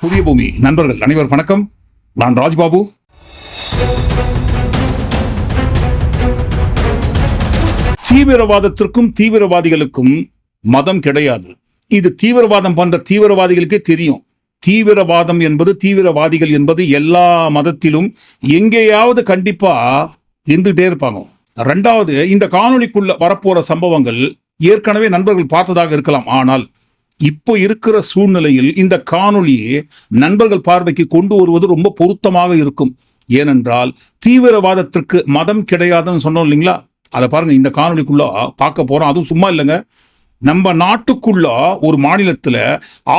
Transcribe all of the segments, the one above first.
புதிய பூமி நண்பர்கள் அனைவர் வணக்கம். நான் ராஜ்பாபு. தீவிரவாதத்திற்கும் தீவிரவாதிகளுக்கும் மதம் கிடையாது. இது தீவிரவாதம் பண்ற தீவிரவாதிகளுக்கே தெரியும். தீவிரவாதம் என்பது தீவிரவாதிகள் என்பது எல்லா மதத்திலும் எங்கேயாவது கண்டிப்பா இருந்துகிட்டே இருப்பாங்க. ரெண்டாவது இந்த காணொலிக்குள்ள வரப்போற சம்பவங்கள் ஏற்கனவே நண்பர்கள் பார்த்ததாக இருக்கலாம். ஆனால் இப்போ இருக்கிற சூழ்நிலையில் இந்த காணொளியை நண்பர்கள் பார்வைக்கு கொண்டு வருவது ரொம்ப பொருத்தமாக இருக்கும். ஏனென்றால் தீவிரவாதத்திற்கு மதம் கிடையாதுன்னு சொன்னோம் இல்லைங்களா? அதை பாருங்க இந்த காணொலிக்குள்ள பார்க்க போறோம். அதுவும் சும்மா இல்லைங்க. நம்ம நாட்டுக்குள்ள ஒரு மாநிலத்தில்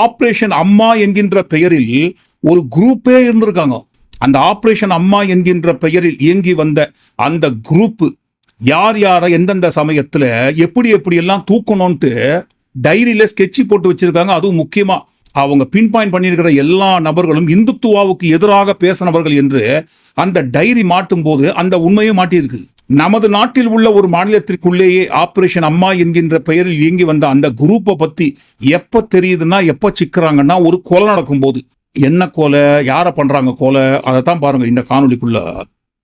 ஆப்ரேஷன் அம்மா என்கின்ற பெயரில் ஒரு குரூப்பே இருந்திருக்காங்க. அந்த ஆப்ரேஷன் அம்மா என்கின்ற பெயரில் இயங்கி வந்த அந்த குரூப் யார் யாரை எந்தெந்த சமயத்தில் எப்படி எப்படி எல்லாம் டைரியில் ஸ்கெட்சி போட்டு வச்சிருக்காங்க. அதுவும் முக்கியமாக அவங்க பின் பாயிண்ட் பண்ணியிருக்கிற எல்லா நபர்களும் இந்துத்துவாவுக்கு எதிராக பேசினவர்கள் என்று அந்த டைரி மாட்டும் போது அந்த உண்மையை மாட்டியிருக்கு. நமது நாட்டில் உள்ள ஒரு மாநிலத்திற்குள்ளேயே ஆபரேஷன் அம்மா என்கின்ற பெயரில் இயங்கி வந்த அந்த குரூப்பை பத்தி எப்ப தெரியுதுன்னா எப்ப சிக்கிறாங்கன்னா ஒரு கொலை நடக்கும் போது என்ன கொலை யாரை பண்றாங்க கொலை அதை தான் பாருங்க இந்த காணொலிக்குள்ள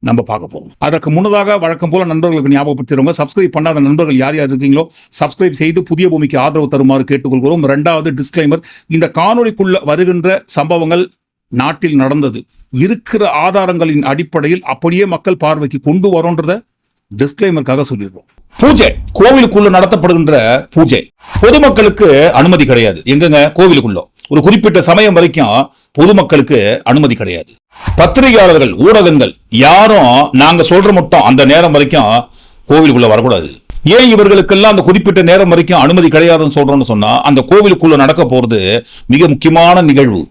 நம்ம பார்க்க போறோம். அதற்கு முன்னதாக வழக்கம் போல நண்பர்களுக்கு ஞாபகப்படுத்திடுவோங்க சப்ஸ்கிரைப் பண்ணாத நண்பர்கள் யார் யார் இருக்கீங்களோ சப்ஸ்கிரைப் செய்து புதிய பூமிக்கு ஆதரவு தருமாறு கேட்டுக்கொள்கிறோம். ரெண்டாவது டிஸ்க்ளைமர் இந்த காணொலிக்குள்ள வருகின்ற சம்பவங்கள் நாட்டில் நடந்தது. இருக்கிற ஆதாரங்களின் அடிப்படையில் அப்படியே மக்கள் பார்வைக்கு கொண்டு வரோன்றத டிஸ்க்ளைமருக்காக சொல்லிடுறோம் பூஜை கோவிலுக்குள்ள நடத்தப்படுகின்ற பூஜை. பொதுமக்களுக்கு அனுமதி கிடையாது. எங்கங்க? கோவிலுக்குள்ள. ஒரு குறிப்பிட்ட சமயம் வரைக்கும் பொதுமக்களுக்கு அனுமதி கிடையாது. பத்திரிகையாளர்கள் ஊடகங்கள் யாரும் நாங்க சொல்ற மட்டும் அந்த நேரம் வரைக்கும் கோவிலுக்குள்ள வரக்கூடாது. ஏன் இவர்களுக்கெல்லாம் அந்த குறிப்பிட்ட நேரம் வரைக்கும் அனுமதி கிடையாதுன்னு சொல்றோம்னு சொன்னா அந்த கோவிலுக்குள்ள நடக்க போறது மிக முக்கியமான நிகழ்வு.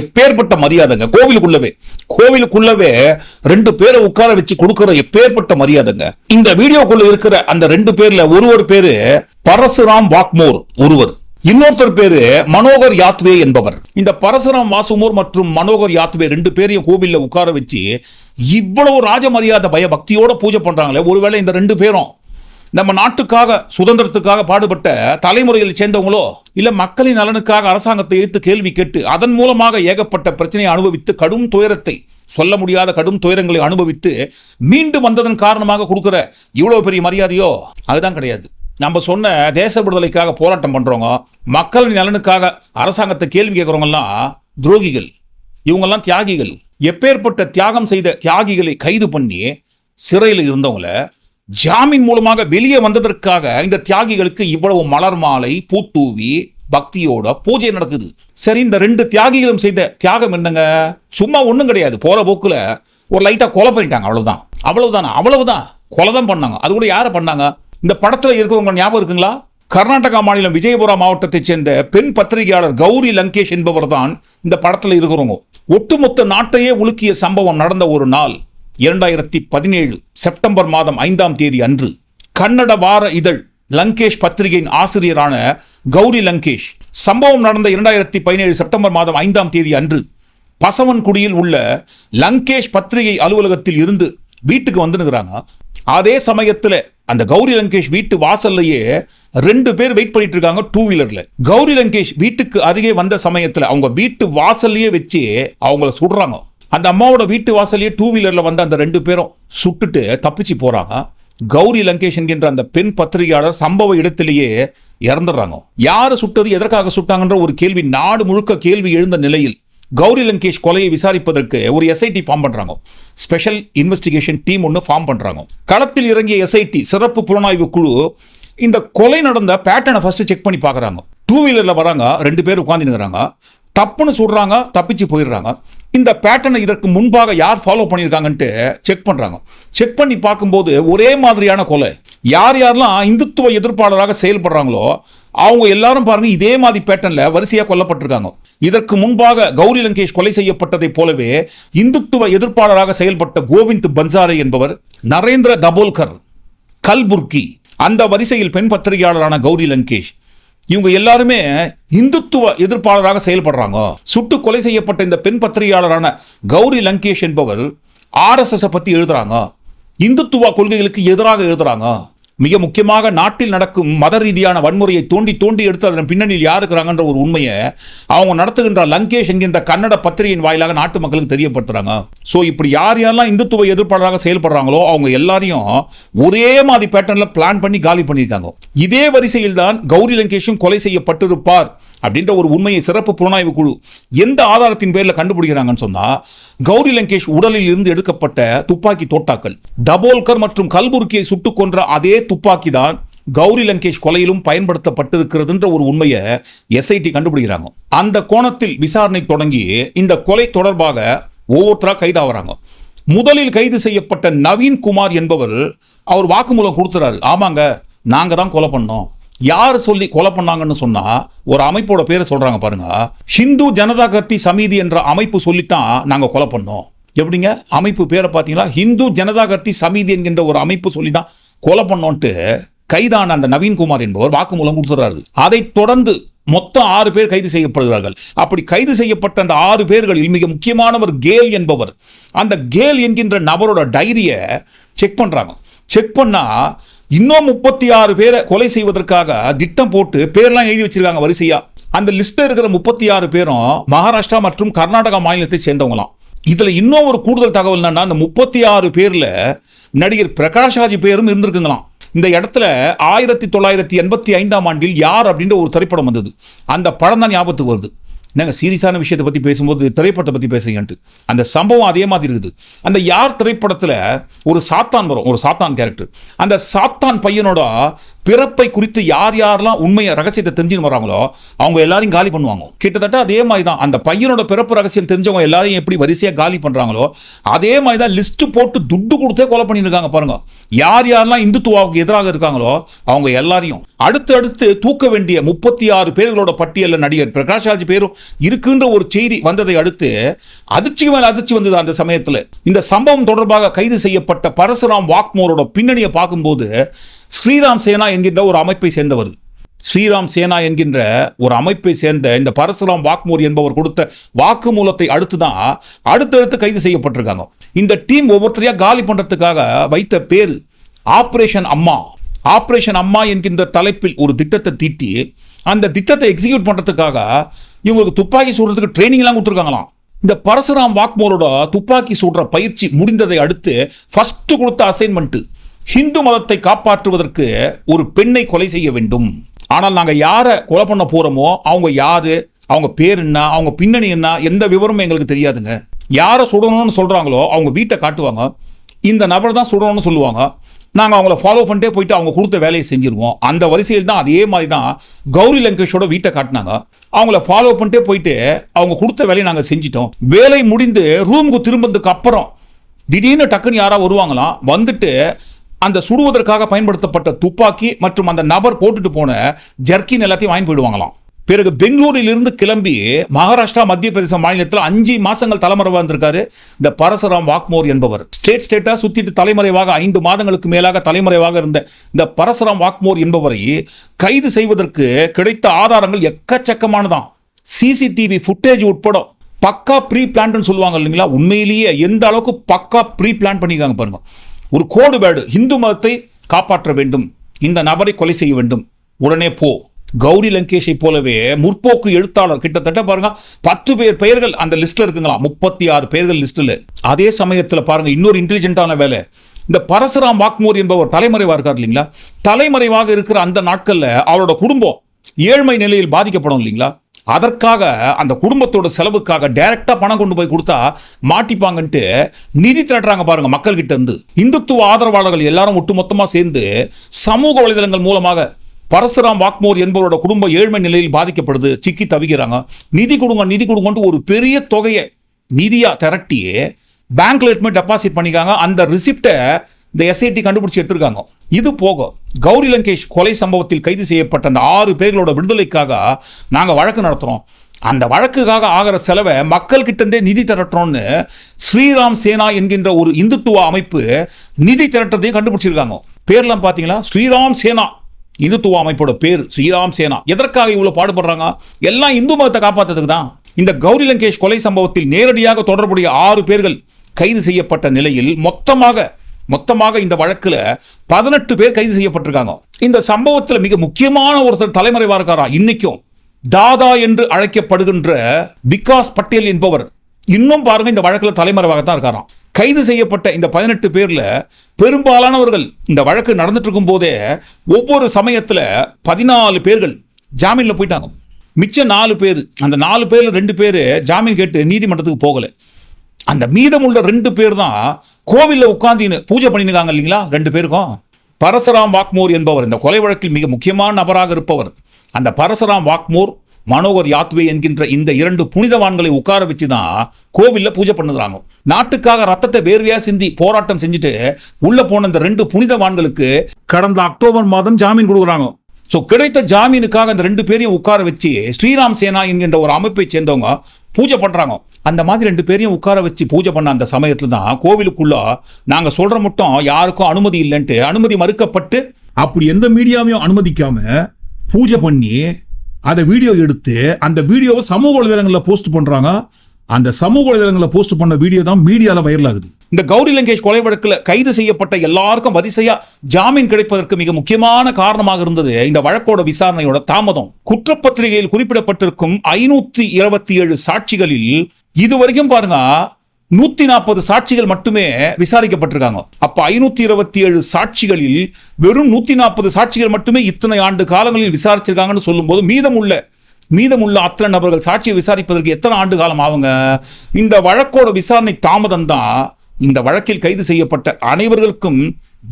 எப்பேற்பட்ட மரியாதைங்க? கோவிலுக்குள்ளவே. கோவிலுக்குள்ளவே ரெண்டு பேரை உட்கார வச்சு கொடுக்கிற எப்பேற்பட்ட மரியாதைங்க? இந்த வீடியோக்குள்ள இருக்கிற அந்த ரெண்டு பேர்ல ஒருவர் பேரு பரசுராம் வாக்மோர் ஒருவர். இன்னொருத்தர் பேரு மனோகர் யாத்வே என்பவர். இந்த பரசுராம் வாசுமோர் மற்றும் மனோகர் யாத்வே ரெண்டு பேரையும் கோவில்ல உட்கார வச்சு இவ்வளவு ராஜ மரியாதை பய பக்தியோட பூஜை பண்றாங்களே. ஒருவேளை இந்த ரெண்டு பேரும் நம்ம நாட்டுக்காக சுதந்திரத்துக்காக பாடுபட்ட தலைமுறையில் சேர்ந்தவங்களோ இல்லை மக்களின் நலனுக்காக அரசாங்கத்தை எதிர்த்து கேள்வி கேட்டு அதன் மூலமாக ஏகப்பட்ட பிரச்சனையை அனுபவித்து கடும் துயரத்தை சொல்ல முடியாத கடும் துயரங்களை அனுபவித்து மீண்டும் வந்ததன் காரணமாக கொடுக்குற இவ்வளோ பெரிய மரியாதையோ அதுதான் கிடையாது. நம்ம சொன்ன தேச விடுதலைக்காக போராட்டம் பண்ணுறவங்க மக்களின் நலனுக்காக அரசாங்கத்தை கேள்வி கேட்குறவங்கலாம் துரோகிகள். இவங்கெல்லாம் தியாகிகள். எப்பேற்பட்ட தியாகம் செய்த தியாகிகளை கைது பண்ணி சிறையில் இருந்தவங்கள ஜாமீன் மூலமாக வெளியே வந்ததற்காக இந்த தியாகிகளுக்கு இவ்வளவு மலர் மாலை பூத்தூவி பக்தியோட பூஜை நடக்குது. சரி இந்த ரெண்டு தியாகிகளும் செய்த தியாகம் என்னங்க? சும்மா ஒன்றும் கிடையாது. போற போக்குல ஒரு லைட்டா கொலை பண்ணிட்டாங்க. அவ்வளவுதான். அவ்வளவுதான். அவ்வளவுதான். கொலை தான் பண்ணாங்க. அது கூட யாரை பண்ணாங்க? இந்த படத்துல இருக்கிறவங்க ஞாபகம் இருக்குங்களா? கர்நாடகா மாநிலம் விஜயபுரா மாவட்டத்தைச் சேர்ந்த பெண் பத்திரிகையாளர் கௌரி லங்கேஷ் என்பவர் தான் இந்த படத்துல இருக்கிறவங்க. ஒட்டுமொத்த நாட்டையே உலுக்கிய சம்பவம் நடந்த ஒரு நாள். இரண்டாயிரத்தி பதினேழு செப்டம்பர் மாதம் ஐந்தாம் தேதி அன்று கன்னட வார இதழ் லங்கேஷ் பத்திரிகையின் ஆசிரியரான கௌரி லங்கேஷ். சம்பவம் நடந்த இரண்டாயிரத்தி பதினேழு செப்டம்பர் மாதம் ஐந்தாம் தேதி அன்று பசவன்குடியில் உள்ள லங்கேஷ் பத்திரிகை அலுவலகத்தில் இருந்து வீட்டுக்கு வந்துனுங்கிறாங்க அதே சமயத்தில் அந்த கௌரி லங்கேஷ் வீட்டு வாசல்லையே ரெண்டு பேர் வெயிட் பண்ணிட்டு இருக்காங்க டூ வீலர்ல. கௌரி லங்கேஷ் வீட்டுக்கு அருகே வந்த சமயத்தில் அவங்க வீட்டு வாசல்லையே வச்சு அவங்கள சுடுறாங்க. அந்த அம்மாவோட வீட்டு வாசல்லையே டூ வீலரில் வந்து அந்த ரெண்டு பேரும் சுட்டுட்டு தப்பிச்சு போகிறாங்க கௌரி லங்கேஷ் என்கின்ற அந்த பெண் பத்திரிகையாளர் சம்பவ இடத்திலேயே இறந்துடுறாங்க. யார் சுட்டது எதற்காக சுட்டாங்கன்ற ஒரு கேள்வி நாடு முழுக்க கேள்வி எழுந்த நிலையில் கௌரி லங்கேஷ் கொலையை விசாரிப்பதற்கு ஒரு எஸ்ஐடி ஃபார்ம் பண்ணுறாங்க ஸ்பெஷல் இன்வெஸ்டிகேஷன் டீம் ஒன்று ஃபார்ம் பண்ணுறாங்க களத்தில் இறங்கிய எஸ்ஐடி சிறப்பு புலனாய்வு குழு இந்த கொலை நடந்த பேட்டர்னை ஃபஸ்ட்டு செக் பண்ணி பார்க்கறாங்க டூ வீலரில் வராங்க ரெண்டு பேர் உட்காந்துருக்கிறாங்க தப்புன்னு சொல்கிறாங்க தப்பிச்சு போயிடுறாங்க. இந்த பேட்டர்னை இதற்கு முன்பாக யார் ஃபாலோ பண்ணியிருக்காங்கன்ட்டு செக் பண்ணுறாங்க செக் பண்ணி பார்க்கும்போது ஒரே மாதிரியான கொலை. யார் யாரெல்லாம் இந்துத்துவ எதிர்ப்பாளராக செயல்படுறாங்களோ அவங்க எல்லாரும் பாருங்கள் இதே மாதிரி பேட்டர்னில் வரிசையாக கொல்லப்பட்டிருக்காங்க. இதற்கு முன்பாக கௌரி லங்கேஷ் கொலை செய்யப்பட்டதைப் போலவே இந்துத்துவ எதிர்ப்பாளராக செயல்பட்ட கோவிந்த் பன்சாரே என்பவர் நரேந்திர தபோல்கர் கல்புர்கி அந்த வரிசையில் பெண் பத்திரிகையாளரான கௌரி லங்கேஷ் இவங்க எல்லாருமே இந்துத்துவ எதிர்ப்பாளராக செயல்படுறாங்க. சுட்டு கொலை செய்யப்பட்ட இந்த பெண் பத்திரிகையாளரான கௌரி லங்கேஷ் என்பவர் ஆர்எஸ்எஸ் பற்றி எழுதுறாங்க. இந்துத்துவ கொள்கைகளுக்கு எதிராக எழுதுறாங்க. மிக முக்கியமாக நாட்டில் நடக்கும் மத ரீதியான வன்முறையை தோண்டி தோண்டி எடுத்து அதன் பின்னணியில் யார் இருக்கிறாங்கன்ற ஒரு உண்மையை அவங்க நடத்துகின்ற லங்கேஷ் என்கின்ற கன்னட பத்திரிகையின் வாயிலாக நாட்டு மக்களுக்கு தெரியப்படுத்துறாங்க. ஸோ இப்படி யார் யாரெல்லாம் இந்துத்துவ எதிர்ப்பாளராக செயல்படுறாங்களோ அவங்க எல்லாரையும் ஒரே மாதிரி பேட்டர்னில் பிளான் பண்ணி காலி பண்ணியிருக்காங்க. இதே வரிசையில் தான் கௌரி லங்கேஷும் கொலை செய்யப்பட்டிருப்பார். அப்படின்ற ஒரு உண்மையை சிறப்பு புலனாய்வு குழு எந்த ஆதாரத்தின் பேரில் கண்டுபிடிக்கிறாங்கன்னு சொன்னால் கௌரி லங்கேஷ் உடலில் இருந்து எடுக்கப்பட்ட துப்பாக்கி தோட்டாக்கள். தபோல்கர் மற்றும் கல்புர்கியை சுட்டுக் கொன்ற அதே துப்பாக்கி தான் கௌரி லங்கேஷ் கொலையிலும் பயன்படுத்தப்பட்டிருக்கிறதுன்ற ஒரு உண்மையை எஸ்ஐடி கண்டுபிடிக்கிறாங்க. அந்த கோணத்தில் விசாரணை தொடங்கி இந்த கொலை தொடர்பாக ஒவ்வொருத்தராக கைதாகிறாங்க முதலில் கைது செய்யப்பட்ட நவீன் குமார் என்பவர் அவர் வாக்குமூலம் கொடுத்துறாரு. ஆமாங்க நாங்கள் தான் கொலை பண்ணோம். யார் சொல்லி கொலை பண்ணாங்கன்னு சொன்னா ஒரு அமைப்போட பேரை சொல்றாங்க பாருங்க. ஹிந்து ஜனதா கர்த்தி சமிதி என்ற அமைப்பு சொல்லித்தான் நாங்கள் கொலை பண்ணோம். எப்படிங்க? அமைப்பு பேரை பார்த்தீங்களா? ஹிந்து ஜனதா கர்த்தி சமிதி என்கின்ற ஒரு அமைப்பு சொல்லி தான் கொலை பண்ணோன்ட்டு கைதான அந்த நவீன்குமார் என்பவர் வாக்குமூலம் கொடுத்துறாரு அதைத் தொடர்ந்து மொத்தம் ஆறு பேர் கைது செய்யப்படுகிறார்கள். அப்படி கைது செய்யப்பட்ட அந்த ஆறு பேர்களில் மிக முக்கியமானவர் கேல் என்பவர். அந்த கேல் என்கின்ற நபரோட டைரியை செக் பண்றாங்க. செக் பண்ணா இன்னும் முப்பத்தி ஆறு பேரை கொலை செய்வதற்காக திட்டம் போட்டு பேர்லாம் எழுதி வச்சிருக்காங்க வரிசையா. அந்த லிஸ்ட்ல இருக்கிற முப்பத்தி ஆறு பேரும் மகாராஷ்டிரா மற்றும் கர்நாடகா மாநிலத்தை சேர்ந்தவங்களாம். இதுல இன்னும் ஒரு கூடுதல் தகவல் என்னன்னா அந்த முப்பத்தி ஆறு பேர்ல நடிகர் பிரகாஷ்ராஜ் பேரும் இருந்திருக்குங்களாம். இந்த இடத்துல ஆயிரத்தி தொள்ளாயிரத்தி எண்பத்தி ஐந்தாம் ஆண்டில் யார் அப்படின்ற ஒரு திரைப்படம் வந்தது. அந்த படம் தான் ஞாபகத்துக்கு வருது. நாங்கள் சீரியஸான விஷயத்தை பற்றி பேசும்போது திரைப்படத்தை பற்றி பேசுங்கன்ட்டு அந்த சம்பவம் அதே மாதிரி இருக்குது. அந்த யார் திரைப்படத்தில் ஒரு சாத்தான் வரும் ஒரு சாத்தான் கேரக்டர் அந்த சாத்தான் பையனோட பிறப்பை குறித்து யார் யாரெல்லாம் உண்மையை ரகசியத்தை தெரிஞ்சுன்னு வராங்களோ அவங்க எல்லாரையும் காலி பண்ணுவாங்க. கிட்டத்தட்ட அதே மாதிரி தான் அந்த பையனோட பிறப்பு ரகசியம் தெரிஞ்சவங்க எல்லாரையும் எப்படி வரிசையாக காலி பண்ணுறாங்களோ அதே மாதிரி தான் லிஸ்ட்டு போட்டு துட்டு கொடுத்தே கொலை பண்ணியிருக்காங்க பாருங்கள் யார் யாரெல்லாம் இந்துத்துவாவுக்கு எதிராக இருக்காங்களோ அவங்க எல்லாரையும். அடுத்து அடுத்து தூக்க வேண்டிய முப்பத்தி ஆறு பேர்களோட பட்டியலில் நடிகர் பிரகாஷ்ராஜ் பேரும் இருக்குன்ற ஒரு செய்தி வந்ததை அடுத்து அதிர்ச்சி மேல் அதிர்ச்சி வந்தது அந்த சமயத்தில். இந்த சம்பவம் தொடர்பாக கைது செய்யப்பட்ட பரசுராம் வாக்மோரோட பின்னணியை பார்க்கும்போது ஸ்ரீராம் சேனா என்கின்ற ஒரு அமைப்பை சேர்ந்தவர். ஸ்ரீராம் சேனா என்கின்ற ஒரு அமைப்பை சேர்ந்த இந்த பரசுராம் வாக்மோர் என்பவர் கொடுத்த வாக்குமூலத்தை அடுத்து தான் அடுத்தடுத்து கைது செய்யப்பட்டிருக்காங்க. இந்த டீம் ஒவ்வொருத்தரையாக காலி பண்ணுறதுக்காக வைத்த பேர் ஆப்ரேஷன் அம்மா. ஆப்ரேஷன் அம்மா என்கின்ற தலைப்பில் ஒரு திட்டத்தை தீட்டி அந்த திட்டத்தை எக்ஸிக்யூட் பண்ணுறதுக்காக இவங்களுக்கு துப்பாக்கி சுடுறதுக்கு ட்ரைனிங்லாம் கொடுத்துருக்காங்களாம். இந்த பரசுராம் வாக்மோரோட துப்பாக்கி சுடுற பயிற்சி முடிந்ததை அடுத்து ஃபஸ்ட்டு கொடுத்த அசைன்மெண்ட்டு ஹிந்து மதத்தை காப்பாற்றுவதற்கு ஒரு பெண்ணை கொலை செய்ய வேண்டும். ஆனால் நாங்கள் யாரை கொலை பண்ண போகிறோமோ அவங்க யாரு அவங்க பேர் என்ன அவங்க பின்னணி என்ன எந்த விவரமும் எங்களுக்கு தெரியாதுங்க. யாரை சுடணும்னு சொல்கிறாங்களோ அவங்க வீட்டை காட்டுவாங்க. இந்த நபர் தான் சுடணும்னு சொல்லுவாங்க. நாங்கள் அவங்கள ஃபாலோ பண்ணிட்டே போயிட்டு அவங்க கொடுத்த வேலையை செஞ்சுருவோம். அந்த வரிசையில் தான் அதே மாதிரி தான் கௌரி லங்கேஷோட வீட்டை காட்டினாங்க. அவங்கள ஃபாலோ பண்ணிட்டே போயிட்டு அவங்க கொடுத்த வேலையை நாங்கள் செஞ்சிட்டோம். வேலை முடிந்து ரூமுக்கு திரும்பினதுக்கு அப்புறம் திடீர்னு டக்குன்னு யாராவது வருவாங்களாம். வந்துட்டு அந்த சுடுவதற்காக பயன்படுத்தப்பட்ட துப்பாக்கி மற்றும் அந்த நபர் போட்டுட்டு போன ஜர்க்கின் எல்லாத்தையும் வாங்கி போயிடுவாங்களாம். பிறகு பெங்களூரில் இருந்து கிளம்பி மகாராஷ்டிரா மத்திய பிரதேச மாநிலத்தில் அஞ்சு மாசங்கள் தலைமறைவா இருந்திருக்காரு இந்த பரசுராம் வாக்மோர் என்பவர். ஸ்டேட் ஸ்டேட்டா சுத்திட்டு தலைமறைவாக ஐந்து மாதங்களுக்கு மேலாக தலைமறைவாக இருந்த இந்த பரசுராம் வாக்மோர் என்பவரை கைது செய்வதற்கு கிடைத்த ஆதாரங்கள் எக்கச்சக்கமானதான் சிசிடிவி ஃபுட்டேஜ் உட்பட பக்கா ப்ரீ பிளான்ட்னு சொல்லுவாங்க இல்லைங்களா? உண்மையிலேயே எந்த அளவுக்கு பக்கா ப்ரீ பிளான் பண்ணியிருக்காங்க பாருங்க. ஒரு கோடு வேர்டு இந்து மதத்தை காப்பாற்ற வேண்டும். இந்த நபரை கொலை செய்ய வேண்டும். உடனே போ. கௌரி லங்கேஷை போலவே முற்போக்கு எழுத்தாளர் கிட்டத்தட்ட பாருங்க பத்து பேர் பெயர்கள் அந்த லிஸ்ட்ல இருக்குங்களா? முப்பத்தி ஆறு பேர்கள் லிஸ்ட்ல. அதே சமயத்தில் பாருங்க இன்னொரு இன்டெலிஜென்ட்டான வேலை. இந்த பரசுராம் வாக்மோர் என்பவர் தலைமறைவாக இருக்கார் இல்லைங்களா? தலைமறைவாக இருக்கிற அந்த நாட்களில் அவரோட குடும்பம் ஏழ்மை நிலையில் பாதிக்கப்படும் இல்லைங்களா? அதற்காக அந்த குடும்பத்தோட செலவுக்காக டைரக்டா பணம் கொண்டு போய் கொடுத்தா மாட்டிப்பாங்கன்ட்டு நிதி திரட்டுறாங்க பாருங்க மக்கள்கிட்ட இருந்து. இந்துத்துவ ஆதரவாளர்கள் எல்லாரும் ஒட்டுமொத்தமா சேர்ந்து சமூக வலைதளங்கள் மூலமாக பரசுராம் வாக்மோர் என்பவரோட குடும்ப ஏழ்மை நிலையில் பாதிக்கப்படுது சிக்கி தவிக்கிறாங்க. நிதி கொடுங்க நிதி கொடுங்கன்ட்டு ஒரு பெரிய தொகையை நிதியாக திரட்டி பேங்க்ல எடுத்துமே டெபாசிட் பண்ணிக்காங்க அந்த ரிசிப்டை இந்த எஸ்ஐடி கண்டுபிடிச்சி எடுத்திருக்காங்க. இது போக கௌரி லங்கேஷ் கொலை சம்பவத்தில் கைது செய்யப்பட்ட அந்த ஆறு பேர்களோட விடுதலைக்காக நாங்கள் வழக்கு நடத்துகிறோம் அந்த வழக்குக்காக ஆகிற செலவை மக்கள் கிட்டந்தே நிதி திரட்டுறோம்னு ஸ்ரீராம் சேனா என்கின்ற ஒரு இந்துத்துவ அமைப்பு நிதி திரட்டுறதையும் கண்டுபிடிச்சிருக்காங்க. பேர்லாம் பார்த்தீங்களா ஸ்ரீராம் சேனா. இந்துத்துவ அமைப்போட பேர் ஸ்ரீராம் சேனா. எதற்காக இவ்வளவு பாடுபடுறாங்க? எல்லாம் இந்து மதத்தை காப்பாத்துறதுக்கு தான். இந்த கௌரி லங்கேஷ் கொலை சம்பவத்தில் நேரடியாக தொடர்புடைய ஆறு பேர்கள் கைது செய்யப்பட்ட நிலையில் மொத்தமாக மொத்தமாக இந்த வழக்கில் பதினெட்டு பேர் கைது செய்யப்பட்டிருக்காங்க. இந்த சம்பவத்தில் மிக முக்கியமான ஒருத்தர் தலைமறைவா இருக்காரா? இன்னைக்கும் தாதா என்று அழைக்கப்படுகின்ற விகாஸ் பட்டேல் என்பவர் இன்னும் பாருங்க இந்த வழக்கில் தலைமறைவாக தான் இருக்காராம். கைது செய்யப்பட்ட இந்த பதினெட்டு பேரில் பெரும்பாலானவர்கள் இந்த வழக்கு நடந்துட்டு இருக்கும் போதே ஒவ்வொரு சமயத்தில் பதினாலு பேர்கள் ஜாமீனில் போயிட்டாங்க. மிச்சம் நாலு பேர் அந்த நாலு பேரில் ரெண்டு பேர் ஜாமீன் கேட்டு நீதிமன்றத்துக்கு போகலை. அந்த மீதமுள்ள ரெண்டு பேர் தான் கோவிலில் உட்கார்ந்து பூஜை பண்ணியிருக்காங்க இல்லைங்களா? ரெண்டு பேருக்கும். பரசுராம் வாக்மோர் என்பவர் இந்த கொலை வழக்கில் மிக முக்கியமான நபராக இருப்பவர். அந்த பரசுராம் வாக்மோர் மனோகர் யாத்வே என்கின்ற இந்த இரண்டு புனிதவான்களை உட்கார வச்சு தான் கோவில்ல பூஜை பண்ணுகிறாங்க நாட்டுக்காக ரத்தத்தை வேர்வையா சிந்தி போராட்டம் செஞ்சுட்டு உள்ள போன இந்த ரெண்டு புனிதவான்களுக்கு கடந்த அக்டோபர் மாதம் ஜாமீன் கொடுக்குறாங்க ஸோ கிடைத்த ஜாமீனுக்காக அந்த ரெண்டு பேரையும் உட்கார வச்சு ஸ்ரீராம் சேனா என்கின்ற ஒரு அமைப்பை சேர்ந்தவங்க பூஜை பண்ணுறாங்க அந்த மாதிரி ரெண்டு பேரையும் உட்கார வச்சு பூஜை பண்ண அந்த சமயத்தில் தான் கோவிலுக்குள்ள நாங்கள் சொல்கிற மட்டும் யாருக்கும் அனுமதி இல்லைன்ட்டு அனுமதி மறுக்கப்பட்டு அப்படி எந்த மீடியாவையும் அனுமதிக்காம பூஜை பண்ணி அதை வீடியோ எடுத்து அந்த வீடியோவை சமூக வலைதளங்களில் போஸ்ட் பண்ணுறாங்க அந்த சமூக வலைதளங்களில் போஸ்ட் பண்ண வீடியோ தான் மீடியாவில் வைரல் ஆகுது. இந்த கௌரி லங்கேஷ் கொலை வழக்கில் கைது செய்யப்பட்ட எல்லாருக்கும் வரிசையா ஜாமீன் கிடைப்பதற்கு மிக முக்கியமான காரணமாக இருந்தது இந்த வழக்கோட விசாரணையோட தாமதம். குற்றப்பத்திரிகையில் குறிப்பிடப்பட்டிருக்கும் ஐநூத்தி இருபத்தி ஏழு சாட்சிகளில் இதுவரைக்கும் பாருங்க நூத்தி நாற்பது சாட்சிகள் மட்டுமே விசாரிக்கப்பட்டிருக்காங்க. அப்ப ஐநூத்தி இருபத்தி ஏழு சாட்சிகளில் வெறும் நூத்தி நாற்பது சாட்சிகள் மட்டுமே இத்தனை ஆண்டு காலங்களில் விசாரிச்சிருக்காங்கன்னு சொல்லும்போது மீதமுள்ள மீதமுள்ள அத்தனை நபர்கள் சாட்சியை விசாரிப்பதற்கு எத்தனை ஆண்டு காலம் ஆகுங்க? இந்த வழக்கோட விசாரணை தாமதம் தான் இந்த வழக்கில் கைது செய்யப்பட்ட அனைவர்களுக்கும்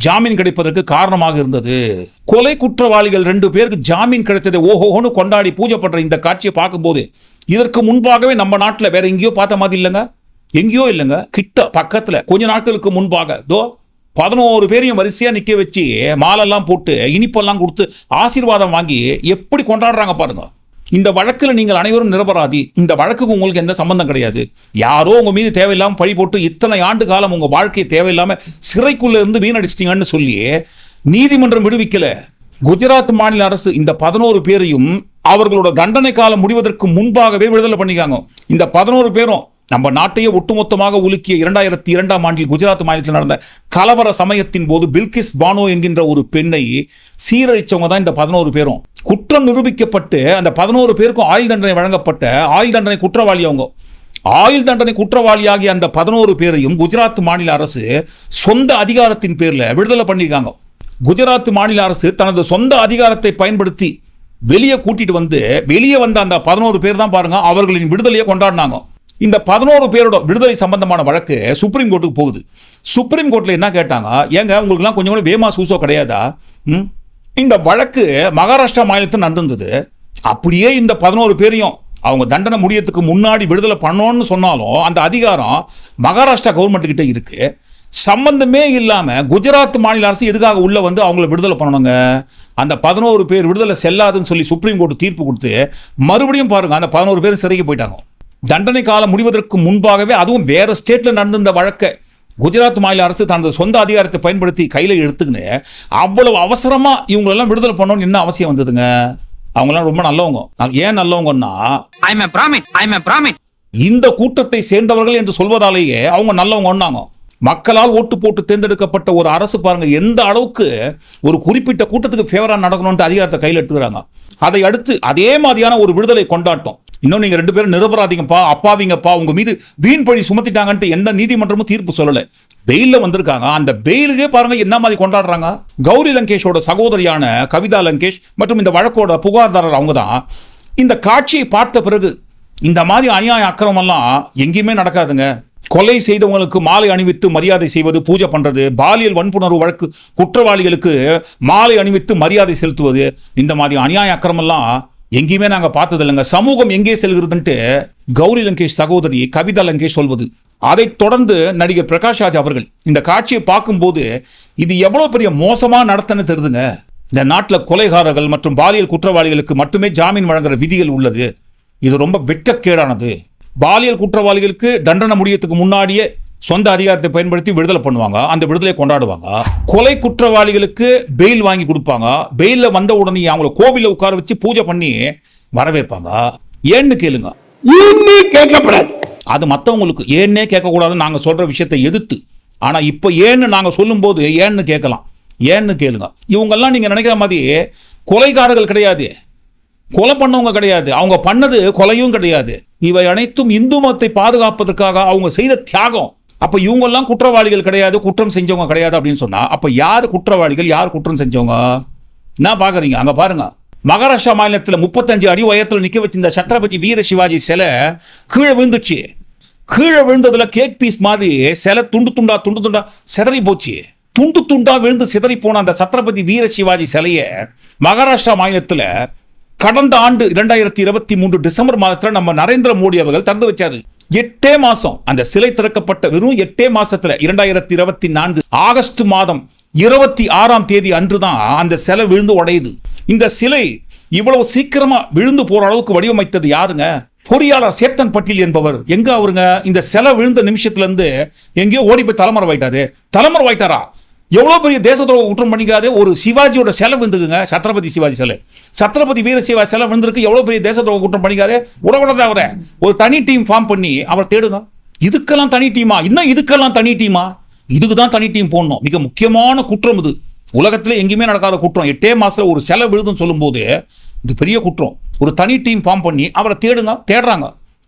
ஜாமீன் கிடைப்பதற்கு காரணமாக இருந்தது. கொலை குற்றவாளிகள் ரெண்டு பேருக்கு ஜாமீன் கிடைத்ததை ஓஹோன்னு கொண்டாடி பூஜை பண்ற இந்த காட்சியை பார்க்கும்போது இதற்கு முன்பாகவே நம்ம நாட்டில் வேற எங்கேயோ பார்த்த மாதிரி இல்லைங்க? எங்கேயோ இல்லைங்க கிட்ட பக்கத்தில் கொஞ்ச நாட்களுக்கு முன்பாக தோ பதினோரு பேரையும் வரிசையாக நிற்க வச்சு மாலெல்லாம் போட்டு இனிப்பெல்லாம் கொடுத்து ஆசீர்வாதம் வாங்கி எப்படி கொண்டாடுறாங்க பாருங்க. இந்த வழக்கில் நீங்கள் அனைவரும் நிரபராதி. இந்த வழக்குக்கு உங்களுக்கு எந்த சம்பந்தம் கிடையாது. யாரோ உங்கள் மீது தேவையில்லாமல் பழி போட்டு இத்தனை ஆண்டு காலம் உங்கள் வாழ்க்கையை தேவையில்லாமல் சிறைக்குள்ளே இருந்து வீணடிச்சிட்டிங்கன்னு சொல்லி நீதிமன்றம் விடுவிக்கலை. குஜராத் மாநில அரசு இந்த பதினோரு பேரையும் அவர்களோட தண்டனை காலம் முடிவதற்கு முன்பாகவே விடுதலை பண்ணிக்காங்க. இந்த பதினோரு பேரும் நம்ம நாட்டையே ஒட்டுமொத்தமாக உலுக்கிய இரண்டாயிரத்தி இரண்டாம் ஆண்டில் குஜராத் மாநிலத்தில் நடந்த கலவர சமயத்தின் போது பில்கிஸ் பானோ என்கின்ற ஒரு பெண்ணை சீரழிச்சவங்க தான் இந்த பதினோரு பேரும். குற்றம் நிரூபிக்கப்பட்டு அந்த பதினோரு பேருக்கும் ஆயுள் தண்டனை வழங்கப்பட்ட ஆயுள் தண்டனை குற்றவாளி அவங்க. ஆயுள் தண்டனை குற்றவாளியாகிய அந்த பதினோரு பேரையும் குஜராத் மாநில அரசு சொந்த அதிகாரத்தின் பேரில் விடுதலை பண்ணியிருக்காங்க. குஜராத் மாநில அரசு தனது சொந்த அதிகாரத்தை பயன்படுத்தி வெளியே கூட்டிட்டு வந்து வெளியே வந்த அந்த பதினோரு பேர் தான் பாருங்க அவர்களின் விடுதலையை கொண்டாடினாங்க. இந்த பதினோரு பேரோட விடுதலை சம்பந்தமான வழக்கு சுப்ரீம் கோர்ட்டுக்கு போகுது. சுப்ரீம் கோர்ட்டில் என்ன கேட்டாங்க? ஏங்க உங்களுக்குலாம் கொஞ்சம் கூட வேமா சூசோ கிடையாதா? ம்? இந்த வழக்கு மகாராஷ்டிரா மாநிலத்தில் நடந்தது. அப்படியே இந்த பதினோரு பேரையும் அவங்க தண்டனை முடியத்துக்கு முன்னாடி விடுதலை பண்ணோன்னு சொன்னாலும் அந்த அதிகாரம் மகாராஷ்டிரா கவர்மெண்ட் கிட்ட இருக்கு. சம்பந்தமே இல்லாமல் குஜராத் மாநில அரசு எதுக்காக உள்ள வந்து அவங்கள விடுதலை பண்ணணுங்க? அந்த பதினோரு பேர் விடுதலை செல்லாதுன்னு சொல்லி சுப்ரீம் கோர்ட் தீர்ப்பு கொடுத்து மறுபடியும் பாருங்க அந்த பதினோரு பேர் சிறைக்கு போயிட்டாங்க. தண்டனை காலம் முடிவதற்கு முன்பாகவே அதுவும் வேற ஸ்டேட்ல நடந்த இந்த வழக்கை குஜராத் மாநில அரசு தனது சொந்த அதிகாரத்தை பயன்படுத்தி கையில எடுத்துக்கின்னு அவ்வளவு அவசரமா இவங்களெல்லாம் விடுதலை பண்ணணும்னு என்ன அவசியம் வந்ததுங்க? அவங்கெல்லாம் ரொம்ப நல்லவங்க. ஏன் நல்லவங்கன்னா. இந்த கூட்டத்தை சேர்ந்தவர்கள் என்று சொல்வதாலேயே அவங்க நல்லவங்க ஒண்ணாங்க மக்களால் ஓட்டு போட்டு தேர்ந்தெடுக்கப்பட்ட ஒரு அரசு பாருங்க எந்த அளவுக்கு ஒரு குறிப்பிட்ட கூட்டத்துக்கு ஃபேவரா நடக்கணும்னு அதிகாரத்தை கையில் எடுத்துக்கிறாங்க. அதை அடுத்து அதே மாதிரியான ஒரு விடுதலை கொண்டாட்டம். இன்னும் நீங்க ரெண்டு பேரும் நிரபராதிங்கப்பா அப்பாவிங்கப்பா உங்க மீது வீண் பழி சுமத்திட்டாங்கன்ட்டு எந்த நீதிமன்றமும் தீர்ப்பு சொல்லல. பெயில்ல வந்திருக்காங்க. அந்த பெயிலுக்கே பாருங்க என்ன மாதிரி கொண்டாடுறாங்க? கௌரி லங்கேஷோட சகோதரியான கவிதா லங்கேஷ் மற்றும் இந்த வழக்கோட புகார்தாரர் அவங்க தான் இந்த காட்சியை பார்த்த பிறகு இந்த மாதிரி அநியாய அக்கிரமெல்லாம் எங்கேயுமே நடக்காதுங்க. கொலை செய்தவங்களுக்கு மாலை அணிவித்து மரியாதை செய்வது பூஜை பண்றது பாலியல் வன்புணர்வு வழக்கு குற்றவாளிகளுக்கு மாலை அணிவித்து மரியாதை செலுத்துவது இந்த மாதிரி அநியாய அக்கிரமெல்லாம் எங்கேயுமே நாங்கள் பார்த்தது இல்லைங்க. சமூகம் எங்கே செல்கிறதுன்ட்டு கௌரி லங்கேஷ் சகோதரி கவிதா லங்கேஷ் சொல்வது. அதைத் தொடர்ந்து நடிகர் பிரகாஷ் ராஜ் அவர்கள் இந்த காட்சியை பார்க்கும்போது இது எவ்வளோ பெரிய மோசமாக நடத்தன்னு தெரிதுங்க. இந்த நாட்டில் கொலைகாரர்கள் மற்றும் பாலியல் குற்றவாளிகளுக்கு மட்டுமே ஜாமீன் வழங்குற விதிகள் உள்ளது. இது ரொம்ப வெட்கக்கேடானது. பாலியல் குற்றவாளிகளுக்கு தண்டனை முடியத்துக்கு முன்னாடியே சொந்த அதிகாரத்தை பயன்படுத்தி விடுதலை பண்ணுவாங்க. அந்த விடுதலை கொண்டாடுவாங்க. கொலை குற்றவாளிகளுக்கு பெயில் வாங்கி கொடுப்பாங்க. பெயில்ல வந்த உடனே அவங்கள கோவில உட்கார வச்சு பூஜை பண்ணி வரவேற்பாங்க. ஏன்னு கேளுங்க. கேட்கப்படாது. அது மற்றவங்களுக்கு ஏன்னே கேட்கக்கூடாதுன்னு நாங்கள் சொல்ற விஷயத்தை எதிர்த்து. ஆனால் இப்போ ஏன்னு நாங்கள் சொல்லும்போது ஏன்னு கேட்கலாம். ஏன்னு கேளுங்க. இவங்கெல்லாம் நீங்கள் நினைக்கிற மாதிரி கொலைகாரர்கள் கிடையாது. கொலை பண்ணவங்க கிடையாது. அவங்க பண்ணது கொலையும் கிடையாது. இவை அனைத்தும் இந்து மதத்தை பாதுகாப்பதற்காக அவங்க செய்த தியாகம். அப்போ இவங்கெல்லாம் குற்றவாளிகள் கிடையாது குற்றம் செஞ்சவங்க கிடையாது அப்படின்னு சொன்னால் அப்போ யார் குற்றவாளிகள் யார் குற்றம் செஞ்சவங்க? என்ன பார்க்குறீங்க அங்கே பாருங்க. மகாராஷ்டிரா மாநிலத்தில் முப்பத்தஞ்சு அடி உயரத்தில் நிற்க வச்சிருந்த சத்ரபதி வீர சிவாஜி சிலை கீழே விழுந்துச்சு. கீழே விழுந்ததுல கேக் பீஸ் மாதிரி சிலை துண்டு துண்டா துண்டு துண்டா சிதறி போச்சு. துண்டு துண்டா விழுந்து சிதறி போன அந்த சத்ரபதி வீர சிவாஜி சிலையை மகாராஷ்டிரா மாநிலத்தில் கடந்த ஆண்டு இரண்டாயிரத்தி இருபத்தி மூன்று டிசம்பர் மாதத்தில் நம்ம நரேந்திர மோடி அவர்கள் திறந்து வச்சாரு. எட்டே மாசம். அந்த சிலை திறக்கப்பட்ட வெறும் எட்டே மாசத்துல இரண்டாயிரத்தி இருபத்தி நான்கு ஆகஸ்ட் மாதம் இருபத்தி ஆறாம் தேதி அன்றுதான் அந்த சிலை விழுந்து உடையுது. இந்த சிலை இவ்வளவு சீக்கிரமா விழுந்து போற அளவுக்கு வடிவமைத்தது யாருங்க? பொறியாளர் சேத்தன் பட்டியல் என்பவர். எங்க அவருங்க? இந்த சிலை விழுந்த நிமிஷத்துல இருந்து எங்கேயோ ஓடி போய் தலைமறைவாயிட்டாரு. தலைமறைவாயிட்டாரா? எவ்வளோ பெரிய தேச துரோக குற்றம் பண்ணிக்காரு ஒரு சிவாஜியோட சிலை விழுந்துக்குங்க சத்ரபதி சிவாஜி சிலை. சத்ரபதி வீர சிவா சிலை விழுந்திருக்கு எவ்வளோ பெரிய தேச துரோக குற்றம் பண்ணிக்காரு உடவுடத அவரை ஒரு தனி டீம் ஃபார்ம் பண்ணி அவரை தேடுங்க. இதுக்கெல்லாம் தனி டீமா இன்னும் இதுக்கெல்லாம் தனி டீமா இதுக்கு தான் தனி டீம் போடணும். மிக முக்கியமான குற்றம் இது. உலகத்தில் எங்கேயுமே நடக்காத குற்றம். எட்டே மாதத்தில் ஒரு செலை விழுதுன்னு சொல்லும்போது இது பெரிய குற்றம். ஒரு தனி டீம் ஃபார்ம் பண்ணி அவரை தேடுங்க தேடுறாங்க.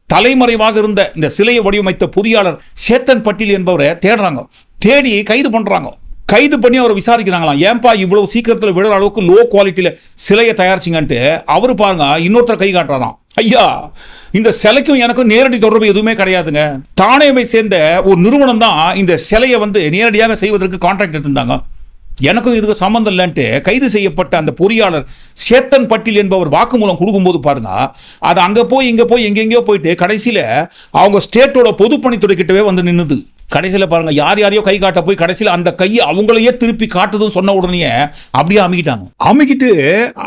தலைமறைவாக இருந்த இந்த சிலையை வடிவமைத்த பொறியாளர் சேத்தன் பட்டியல் என்பவரை தேடுறாங்க. தேடி கைது பண்ணுறாங்க கைது பண்ணி அவரை விசாரிக்கிறாங்களாம். ஏன்பா இவ்வளவு சீக்கிரத்தில் விழுற அளவுக்கு லோ குவாலிட்டியில் சிலையை தயாரிச்சிங்கன்ட்டு? அவர் பாருங்க இன்னொருத்தர் கை காட்டுறாராம். ஐயா இந்த சிலைக்கும் எனக்கும் நேரடி தொடர்பு எதுவுமே கிடையாதுங்க. தானேவை சேர்ந்த ஒரு நிறுவனம் தான் இந்த சிலையை வந்து நேரடியாக செய்வதற்கு கான்ட்ராக்ட் எடுத்திருந்தாங்க. எனக்கும் இதுக்கு சம்மந்தம் இல்லைன்ட்டு கைது செய்யப்பட்ட அந்த பொறியாளர் சேத்தன் பட்டில் என்பவர் வாக்குமூலம் கொடுக்கும்போது பாருங்க அது அங்கே போய் இங்கே போய் எங்கெங்கேயோ போயிட்டு கடைசியில அவங்க ஸ்டேட்டோட பொதுப்பணித்துறை கிட்டவே வந்து நின்றுது கடைசியில பாருங்க யார் யாரையோ கை காட்ட போய் கடைசியில அந்த கையை அவங்களையே திருப்பி காட்டுதுன்னு சொன்ன உடனே அப்படியே அமுக்கிட்டாங்க அமுக்கிட்டு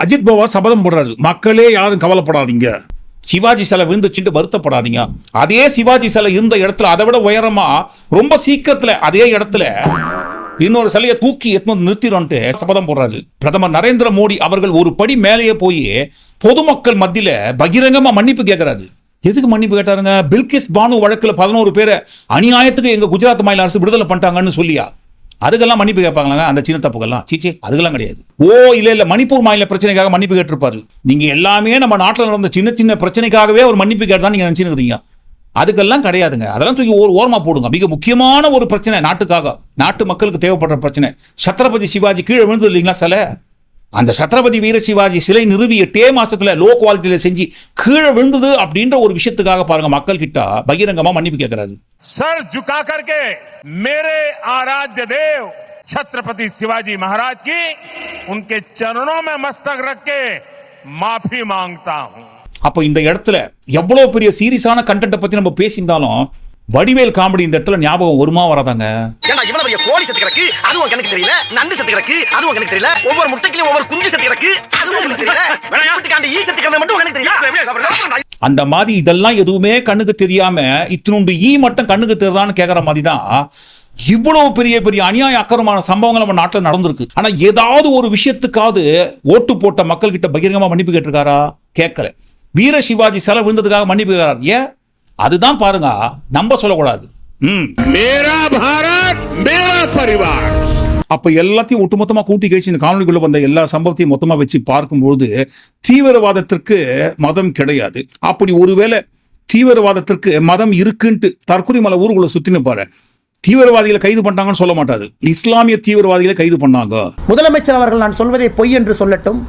அஜித் பவார் சபதம் போடுறாரு. மக்களே யாரும் கவலைப்படாதீங்க. சிவாஜி சிலை விழுந்துச்சுட்டு வருத்தப்படாதீங்க. அதே சிவாஜி சிலை இருந்த இடத்துல அதை விட உயரமா ரொம்ப சீக்கிரத்துல அதே இடத்துல இன்னொரு சிலையை தூக்கி எத்தனை நிறுத்திடும்ட்டு சபதம் போடுறாரு. பிரதமர் நரேந்திர மோடி அவர்கள் ஒரு படி மேலேயே போய் பொதுமக்கள் மத்தியில பகிரங்கமா மன்னிப்பு கேட்கறாரு எதுக்கு மன்னிப்பு கேட்டாருங்க? பில்கிஸ் பானு வழக்கில் பதினோரு பேரை அநியாயத்துக்கு எங்கள் குஜராத் மாநில அரசு விடுதலை பண்ணிட்டாங்கன்னு சொல்லியா? அதுக்கெல்லாம் மன்னிப்பு கேட்பாங்களாங்க அந்த சின்ன தப்புக்கெல்லாம். சீச்சே அதுக்கெல்லாம் கிடையாது. ஓ இல்ல இல்ல மணிப்பூர் மாநில பிரச்சனைக்காக மன்னிப்பு கேட்டிருப்பாரு. நீங்க எல்லாமே நம்ம நாட்டில் நடந்த சின்ன சின்ன பிரச்சனைக்காகவே ஒரு மன்னிப்பு கேட்டதா நீங்க நினைச்சுக்கிறீங்க. அதுக்கெல்லாம் கிடையாதுங்க. அதெல்லாம் தூக்கி ஒரு ஓரமா போடுங்க. மிக முக்கியமான ஒரு பிரச்சனை நாட்டுக்காக. நாட்டு மக்களுக்கு தேவைப்படுற பிரச்சனை. சத்ரபதி சிவாஜி கீழே விழுந்தது இல்லைங்களா சிலை? அந்த சத்ரபதி வீர சிவாஜி சிலை நிறுவி எட்டே மாசத்துல லோ குவாலிட்டியில செஞ்சு கீழே விழுந்தது அப்படின்ற ஒரு விஷயத்துக்காக பாருங்க மக்கள் கிட்ட பகிரங்கமா மன்னிப்பு கேட்கறாரு सर झुका करके मेरे आराध्य देव छत्रपति शिवाजी महाराज की उनके चरणों में मस्तक रख के माफी मांगता हूं அப்போ இந்த இடத்துல எவ்வளவு பெரிய சீரியஸான கண்டென்ட்டை பத்தி நம்ம பேசியிருந்தாலும் வடிவேல் காமெடி இந்த இடத்துல ஞாபகம் வருமா வராதாங்க? ஏண்டா இவ்வளவு பெரிய கோழி செத்து கிடக்கு? அதுவும் எனக்கு தெரியல. நண்டு செத்து கிடக்கு. அதுவும் எனக்கு தெரியல. ஒவ்வொரு முட்டைக்குலயும் ஒவ்வொரு குஞ்சு செத்து கிடக்கு. அதுவும் எனக்கு தெரியல. ஈ செத்து கிடந்த மட்டும் எனக்கு தெரியல. அந்த மாதிரி இதெல்லாம் எதுவுமே கண்ணுக்கு தெரியாம இத்தினுண்டு ஈ மட்டும் கண்ணுக்கு தெரியுதான்னு கேட்கற மாதிரி தான் இவ்வளவு பெரிய பெரிய அநியாய அக்கரமான சம்பவங்கள் நம்ம நாட்டில் நடந்திருக்கு. ஆனா ஏதாவது ஒரு விஷயத்துக்காவது ஓட்டு போட்ட மக்கள் கிட்ட பகிரங்கமா மன்னிப்பு கேட்டிருக்காரா? கேட்கல வீர சிவாஜி சிலை விழுந்ததுக்காக மன்னிப்பு கேட்கிறார் ஏன்? அதுதான் பாருங்க நம்ம சொல்லக்கூடாது. மேரா பாரத் அப்ப எல்லாத்தையும் ஒட்டுமொத்தமா கூட்டி கழிச்சு இந்த காணொலிக்குள்ள வந்த எல்லா சம்பவத்தையும் மொத்தமா வச்சு பார்க்கும்போது தீவிரவாதத்திற்கு மதம் கிடையாது. அப்படி ஒருவேளை தீவிரவாதத்திற்கு மதம் இருக்குன்ட்டு தற்கொலை மலை ஊருக்குள்ள சுத்தின்னு பாரு. தீவிரவாதிகளை கைது பண்ணாங்கன்னு சொல்ல மாட்டாது இஸ்லாமிய தீவிரவாதிகளை கைது பண்ணாங்க. முதலமைச்சர் அவர்கள் நான் சொல்வதை பொய் என்று சொல்லட்டும்.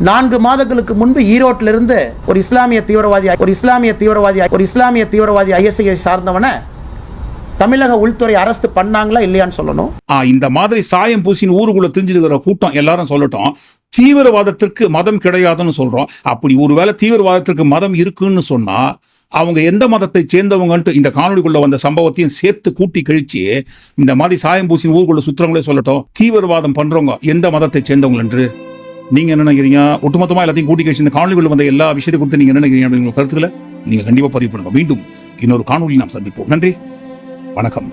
நான்கு மாதங்களுக்கு முன்பு ஈரோட்டிலிருந்து ஒரு இஸ்லாமிய தீவிரவாதி ஒரு இஸ்லாமிய தீவிரவாதி ஒரு இஸ்லாமிய தீவிரவாதி ஐஎஸ்ஐயை சார்ந்தவனை தமிழக உள்துறை அரஸ்ட் பண்ணாங்களா இல்லையான்னு சொல்லணும். இந்த மாதிரி சாயம் பூசின்னு ஊருக்குள்ள தெரிஞ்சிருக்கிற கூட்டம் எல்லாரும் சொல்லட்டும். தீவிரவாதத்திற்கு மதம் கிடையாதுன்னு சொல்றோம். அப்படி ஒருவேளை தீவிரவாதத்திற்கு மதம் இருக்குன்னு சொன்னா அவங்க எந்த மதத்தை சேர்ந்தவங்கன்ட்டு இந்த காணொலிக்குள்ள வந்த சம்பவத்தையும் சேர்த்து கூட்டி கழிச்சு இந்த மாதிரி சாயம் பூசின் ஊருக்குள்ள சுத்துறவங்களே சொல்லட்டும் தீவிரவாதம் பண்றவங்க எந்த மதத்தை சேர்ந்தவங்க நீங்க என்ன நினைக்கிறீங்க? ஒட்டுமொத்தமா எல்லாத்தையும் கூட்டி கழிச்சு இந்த காணொலிக்குள்ள வந்த எல்லா விஷயத்தை குறித்து நீங்க என்ன நினைக்கிறீங்க அப்படிங்கிற கருத்துக்களை நீங்க கண்டிப்பா பதிவு பண்ணுங்க. மீண்டும் இன்னொரு காணொலி நாம் சந்திப்போம். நன்றி. வணக்கம்.